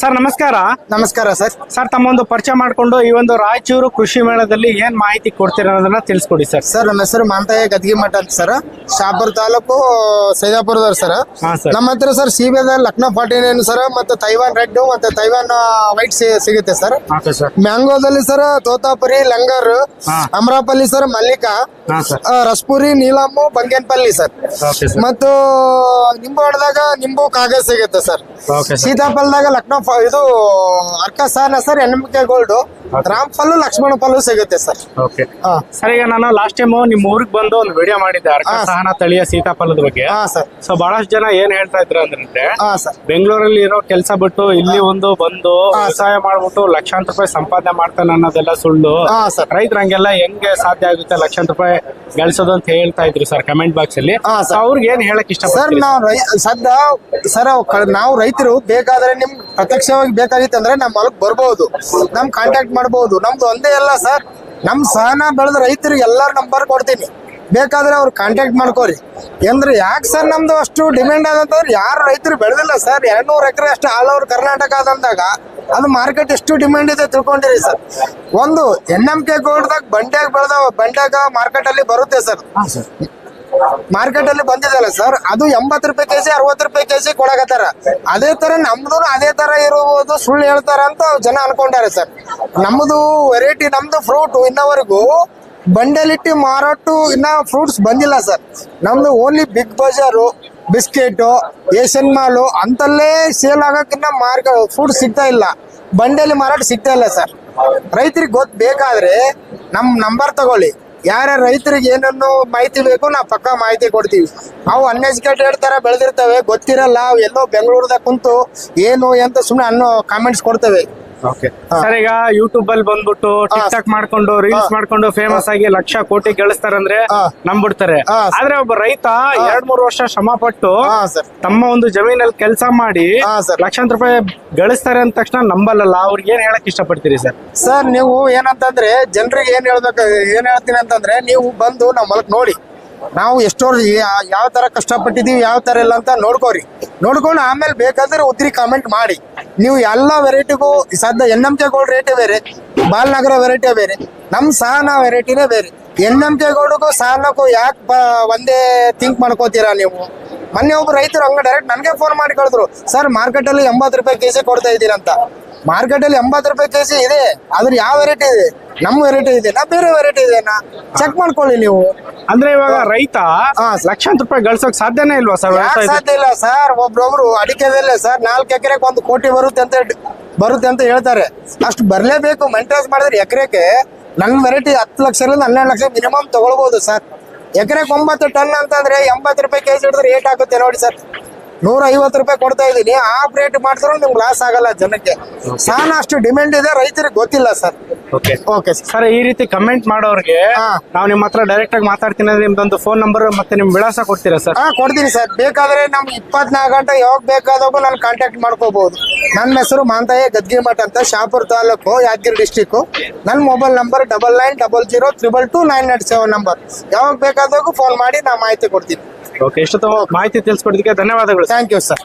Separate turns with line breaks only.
Sir ನಮಸ್ಕಾರ.
ನಮಸ್ಕಾರ sir.
Sir ತಮ್ಮೊಂದು ಪರಿಚಯ ಮಾಡಿಕೊಂಡು ಈ ಒಂದು ರಾಯಚೂರು ಕೃಷಿ ಮೇಳದಲ್ಲಿ ಏನ್ ಮಾಹಿತಿ ಕೊಡ್ತೀರ ಅನ್ನೋದನ್ನ ತಿಳಿಸ್ಕೊಡಿ ಸರ್.
ಸರ್ ನಮ್ಮ ಹೆಸರು ಮಾಂತಯ್ಯ ಗದ್ಗಿ ಮಠ ಅಂತ ಸರ್. ಶಾಪುರ್ ತಾಲೂಕು ಸೈದಾಪುರದವ್ರು ಸರ್.
ಹಾ ಸರ್.
ನಮ್ಮ ಹತ್ರ ಸರ್ ಸೀಬೆದ ಲಕ್ನೋ ಫಾರ್ಟಿ ನೈನ್ ಸರ್ ಮತ್ತೆ ತೈವಾನ್ ರೆಡ್ ಮತ್ತೆ ತೈವಾನ್ ವೈಟ್ ಸಿಗುತ್ತೆ sir.
Okay sir.
ಮ್ಯಾಂಗೋದಲ್ಲಿ sir Totapuri Langra
ಹಾ.
ಅಮರಾಪಲ್ಲಿ ಸರ್ ಮಲ್ಲಿಕಾ
ಹಾ ಸರ್.
ಆ, Raspuri Neelam Banganapalli sir.
Okay sir.
ಮತ್ತು ನಿಂಬು ಹಣ್ಣದಾಗ ನಿಂಬು ಕಾಗಜ್ ಸಿಗುತ್ತೆ ಸರ್.
Okay sir.
ಸೀತಾಫಲದಾಗ ಲಕ್ನೋ ಫ- ಇದು Arkasahana sir N K gold. Ram ಫಲ್ಲು ಲಕ್ಷ್ಮಣ ಫಲ್ಲು ಸಿಗುತ್ತೆ ಸರ್.
ಓಕೆ.
ಹಾ.
ಸರ್ ಈಗ ನಾನು ಲಾಸ್ಟ್ ಟೈಮ್ ನಿಮ್ಮ ಊರಿಗೆ ಬಂದು ಒಂದು ವಿಡಿಯೋ ಮಾಡಿದ್ದೆ ಅರ್ಕ
ಹಾ.
ಸಹನ ತಳಿಯ ಸೀತಾಫಲದ ಬಗ್ಗೆ.
ಹಾ ಸರ್.
ಸೊ ಬಹಳಷ್ಟು ಜನ ಏನ್ ಹೇಳ್ತಾ ಇದ್ರು ಅಂದ್ರೆ
ಹಾ ಸರ್.
ಬೆಂಗಳೂರಲ್ಲಿ ಇರೋ ಕೆಲಸ ಬಿಟ್ಟು ಇಲ್ಲಿ ಒಂದು ಬಂದು
ಹಾ,
ವ್ಯವಸಾಯ ಮಾಡ್ಬಿಟ್ಟು ಲಕ್ಷಾಂತರ ರೂಪಾಯಿ ಸಂಪಾದನೆ ಮಾಡ್ತಾನೆ ಅನ್ನೋದೆಲ್ಲ ಸುಳ್ಳು.
ಹಾ ಸರ್.
ರೈತರ ಹಂಗೆಲ್ಲ ಹೆಂಗೆ ಸಾಧ್ಯ ಆಗುತ್ತೆ ಲಕ್ಷಾಂತರ ರೂಪಾಯಿ ಗಳಿಸೋದು ಅಂತ ಹೇಳ್ತಾ ಇದ್ರು ಸರ್ ಕಮೆಂಟ್ ಬಾಕ್ಸ್ ಅಲ್ಲಿ.
ಹಾ, ಸರ್.
ಅವ್ರಿಗೆ ಏನ್ ಹೇಳಕ್
ಇಷ್ಟ
ಸರ್
ನಾವು ರೈ ಸದ್ಯ ಸರ್ ನಾವು ರೈತರು ಬೇಕಾದ್ರೆ ನಿಮ್ ಪ್ರತ್ಯಕ್ಷವಾಗಿ ಬೇಕಾಗಿತ್ತು ಅಂದ್ರೆ ನಮ್ಮ ಹೊಲಕ್ ಬರ್ಬೋದು. ನಮ್ ಕಾಂಟ್ಯಾಕ್ಟ್ ಮಾಡ್ಬೋದು. ನಮ್ದು ಒಂದೇ ಅಲ್ಲ ಸರ್. ನಮ್ ಸಹನ ಬೆಳೆದ ರೈತರು ಎಲ್ಲಾರ ನಂಬರ್ ಕೊಡ್ತೀನಿ. ಬೇಕಾದ್ರೆ ಅವ್ರು ಕಾಂಟ್ಯಾಕ್ಟ್ ಮಾಡ್ಕೋರಿ. ಅಂದ್ರೆ ಯಾಕೆ ಸರ್ ನಮ್ದು ಅಷ್ಟು ಡಿಮ್ಯಾಂಡ್ ಆದಂತಂದ್ರೆ ಯಾರು ರೈತರು ಬೆಳೆದಿಲ್ಲ ಸರ್? ಎರಡ್ನೂರು ಎಕರೆ ಅಷ್ಟು ಆಲ್ ಓವರ್ ಕರ್ನಾಟಕ ಆದಂದಾಗ ಅದು ಮಾರ್ಕೆಟ್ ಎಷ್ಟು ಡಿಮ್ಯಾಂಡ್ ಇದೆ ತಿಳ್ಕೊಂಡಿರಿ ಸರ್ ಒಂದು ಎನ್ ಎಂ ಕೆ ಗೋಡ್ದಾಗ ಬಂಡ್ಯಾಗ ಬೆಳೆದ ಬಂಡ್ಯಾಗ ಮಾರ್ಕೆಟ್ ಅಲ್ಲಿ ಬರುತ್ತೆ ಸರ್ ಮಾರ್ಕೆಟ್ ಅಲ್ಲಿ ಬಂದಿದಲ್ಲ ಸರ್ ಅದು ಎಂಬತ್ತು ರೂಪಾಯಿ ಕೆಜಿ ಅರವತ್ತು ರೂಪಾಯಿ ಕೆಜಿ ಕೊಡಕತ್ತಾರ. ಅದೇ ತರ ನಮ್ದು ಅದೇ ತರ ಇರುವುದು ಸುಳ್ಳು ಹೇಳ್ತಾರ ಅಂತ ಜನ ಅನ್ಕೊಂಡಾರೆ ಸರ್ ನಮ್ದು ವೆರೈಟಿ ನಮ್ದು ಫ್ರೂಟ್ ಇನ್ನವರೆಗೂ ಬಂಡೆಲಿಟ್ಟಿ ಮಾರಾಟ ಇನ್ನ ಫ್ರೂಟ್ಸ್ ಬಂದಿಲ್ಲ ಸರ್ ನಮ್ದು only Big Bazaar biscuit Asian mall, ಅಂತಲ್ಲೇ sale ಆಗೋಕ್ಕಿಂತ ಮಾರ್ಕ ಫುಡ್ ಸಿಗ್ತಾ ಇಲ್ಲ. ಬಂಡೆಯಲ್ಲಿ ಮಾರಾಟ ಸಿಗ್ತಾ ಇಲ್ಲ ಸರ್. ರೈತರಿಗೆ ಗೊತ್ತು ಬೇಕಾದ್ರೆ ನಮ್ಮ ನಂಬರ್ ತಗೊಳ್ಳಿ. ಯಾರ ರೈತರಿಗೆ ಏನನ್ನು ಮಾಹಿತಿ ಬೇಕು, ನಾವು ಪಕ್ಕ ಮಾಹಿತಿ ಕೊಡ್ತೀವಿ. ಅವು ಅನ್ಎಜುಕೇಟೆಡ್ ತರ ಬೆಳೆದಿರ್ತವೆ, ಗೊತ್ತಿರಲ್ಲ. ಎಲ್ಲೋ ಬೆಂಗಳೂರದಾಗ ಕುಂತು ಏನು ಅಂತ ಸುಮ್ಮನೆ ಅನ್ನೋ ಕಾಮೆಂಟ್ಸ್ ಕೊಡ್ತೇವೆ.
ಸರ್ ಈಗ ಯೂಟ್ಯೂಬ್ ಅಲ್ಲಿ ಬಂದ್ಬಿಟ್ಟು ಟಿಕ್ ಟಾಕ್ ಮಾಡ್ಕೊಂಡು ರೀಲ್ಸ್ ಮಾಡ್ಕೊಂಡು ಫೇಮಸ್ ಆಗಿ ಲಕ್ಷ ಕೋಟಿ ಗಳಿಸ್ತಾರಂದ್ರೆ. ನಂಬಿಡ್ತಾರೆ. ಆದ್ರೆ ಒಬ್ಬ ರೈತ ಎರಡ್ ಮೂರು ವರ್ಷ ಶ್ರಮ ಪಟ್ಟು ತಮ್ಮ ಒಂದು ಜಮೀನಲ್ಲಿ ಕೆಲಸ ಮಾಡಿ. ಲಕ್ಷಾಂತರ ರೂಪಾಯಿ ಗಳಿಸ್ತಾರೆ ಅಂದ ತಕ್ಷಣ ನಂಬಲ್ಲ ಅವ್ರಿಗೆ ಏನ್ ಹೇಳಕ್ ಇಷ್ಟಪಡ್ತೀರಿ ಸರ್
ಸರ್ ನೀವು ಏನಂತಂದ್ರೆ ಜನರಿಗೆ ಏನ್ ಹೇಳ್ಬೇಕು ಏನ್ ಹೇಳ್ತೀನಿ ಅಂತಂದ್ರೆ ನೀವು ಬಂದು ನಮ್ಮ ಹೊಲಕ್ ನೋಡಿ. ನಾವು ಎಷ್ಟೋ ಯಾವ ತರ ಕಷ್ಟಪಟ್ಟಿದೀವಿ ಯಾವ ತರ ಇಲ್ಲ ಅಂತ ನೋಡ್ಕೋರಿ. ನೋಡ್ಕೊಂಡು ಆಮೇಲೆ ಬೇಕಾದ್ರೆ ಉದ್ರಿ ಕಾಮೆಂಟ್ ಮಾಡಿ. ನೀವು ಎಲ್ಲ ವೆರೈಟಿಗೂ ಸದ್ಯ ಎನ್ ಎಂ ಕೆ ಗೋಲ್ಡ್ ರೇಟೇ ಬೇರೆ, ಬಾಲ್ನಗರ ವೆರೈಟಿ ಬೇರೆ, ನಮ್ ಸಹನ ವೆರೈಟಿನೇ ಬೇರೆ. ಎನ್ ಎಂ ಕೆ ಗೋಲ್ಡ್ಗೂ ಸಹನಕ್ಕೂ ಯಾಕೆ ಒಂದೇ ಥಿಂಕ್ ಮಾಡ್ಕೋತೀರಾ ನೀವು? ಮೊನ್ನೆ ಒಬ್ಬ ರೈತರು ಹಂಗ ಡೈರೆಕ್ಟ್ ನನಗೆ ಫೋನ್ ಮಾಡಿ ಕಳಿದ್ರು ಸರ್ ಮಾರ್ಕೆಟ್ ಅಲ್ಲಿ ಎಂಬತ್ತು ರೂಪಾಯಿ ಕೆಜಿ ಕೊಡ್ತಾ ಇದ್ದೀರಂತ. ಮಾರ್ಕೆಟ್ ಅಲ್ಲಿ ಎಂಬತ್ತು ರೂಪಾಯಿ ಕೆಜಿ ಇದೆ ಅದ್ರ ಯಾವ ವೆರೈಟಿ ಇದೆ? ನಮ್ಮ ವೆರೈಟಿ ಇದೆಯಾ ಬೇರೆ ವೆರೈಟಿ ಇದೆಯಾ ಚೆಕ್ ಮಾಡ್ಕೊಳ್ಳಿ ನೀವು.
ಅಂದ್ರೆ ಇವಾಗ ರೈತ. ಲಕ್ಷಾಂತರ ರೂಪಾಯಿ ಗಳಿಸೋಕ್ ಸಾಧ್ಯನೇ ಇಲ್ವಾ ಸರ್
ಯಾಕೆ ಸಾಧ್ಯ ಇಲ್ಲ ಸರ್ ಒಬ್ರೊಬ್ರು ಅಡಿಕೆ ಬೆಲೆ ಸರ್ ನಾಲ್ಕು ಎಕರೆಗೆ ಒಂದು ಕೋಟಿ ಬರುತ್ತೆ ಅಂತ ಹೇಳಿ- ಬರುತ್ತೆ ಅಂತ ಹೇಳ್ತಾರೆ. ಅಷ್ಟು ಬರ್ಲೇಬೇಕು ಮೇಂಟೆನೆನ್ಸ್ ಮಾಡಿದ್ರೆ ಎಕರೆಗೆ ನನ್ನ ವೆರೈಟಿ ಹತ್ತು ಲಕ್ಷದಿಂದ ಹನ್ನೆರಡು ಲಕ್ಷ ಮಿನಿಮಮ್ ತಗೊಳ್ಬೋದು ಸರ್ ಎಕರೆಗೆ ಒಂಬತ್ತು ಟನ್ ಅಂತಂದ್ರೆ ಎಂಬತ್ತು ರೂಪಾಯಿ ಕೆಜಿ ಹಿಡಿದ್ರೆ ಏಟ್ ಆಗುತ್ತೆ ನೋಡಿ ಸರ್ ನೂರ ಐವತ್ತು ರೂಪಾಯಿ ಕೊಡ್ತಾ ಇದೀನಿ ಆಫ್ ರೇಟ್ ಮಾಡಿದ್ರು ನಿಮ್ಗೆ ಲಾಸ್ ಆಗಲ್ಲ ಜನಕ್ಕೆ. ಸಾನ ಅಷ್ಟು ಡಿಮ್ಯಾಂಡ್ ಇದೆ ರೈತರಿಗೆ ಗೊತ್ತಿಲ್ಲ ಸರ್
ಓಕೆ
ಓಕೆ ಸರ್
ಈ ರೀತಿ ಕಮೆಂಟ್ ಮಾಡೋರಿಗೆ. ನಾವು ನಿಮ್ಮ ಹತ್ರ ಡೈರೆಕ್ಟ್ ಆಗಿ ಮಾತಾಡ್ತೀನಿ ಅಂದ್ರೆ ನಿಮ್ದೊಂದು ಫೋನ್ ನಂಬರ್ ಮತ್ತೆ ನಿಮ್ ವಿಳಾಸ ಕೊಡ್ತೀರಾ ಸರ್
ಹಾ ಕೊಡ್ತೀನಿ ಸರ್ ಬೇಕಾದ್ರೆ ನಮ್ಗೆ ಇಪ್ಪತ್ನಾಲ್ಕು ಗಂಟೆ ಯಾವಾಗ ಬೇಕಾದಾಗೂ ನಾನು ಕಾಂಟ್ಯಾಕ್ಟ್ ಮಾಡ್ಕೋಬಹುದು ನನ್ನ ಹೆಸರು ಮಾಂತಯ್ಯ ಗದ್ಗಿಮಠ ಅಂತ ಶಾಪುರ್ ತಾಲೂಕು ಯಾದಗಿರಿ ಡಿಸ್ಟಿಕ್ ನನ್ನ mobile number double nine double zero triple two nine eight seven number ಯಾವಾಗ ಬೇಕಾದಾಗೂ ಫೋನ್ ಮಾಡಿ ನಾ ಮಾಹಿತಿ ಕೊಡ್ತೀನಿ.
ಓಕೆ ಇಷ್ಟು ಮಾಹಿತಿ ತಿಳಿಸ್ಕೊಡೋದಕ್ಕೆ ಧನ್ಯವಾದಗಳು
ಥ್ಯಾಂಕ್ ಯು ಸರ್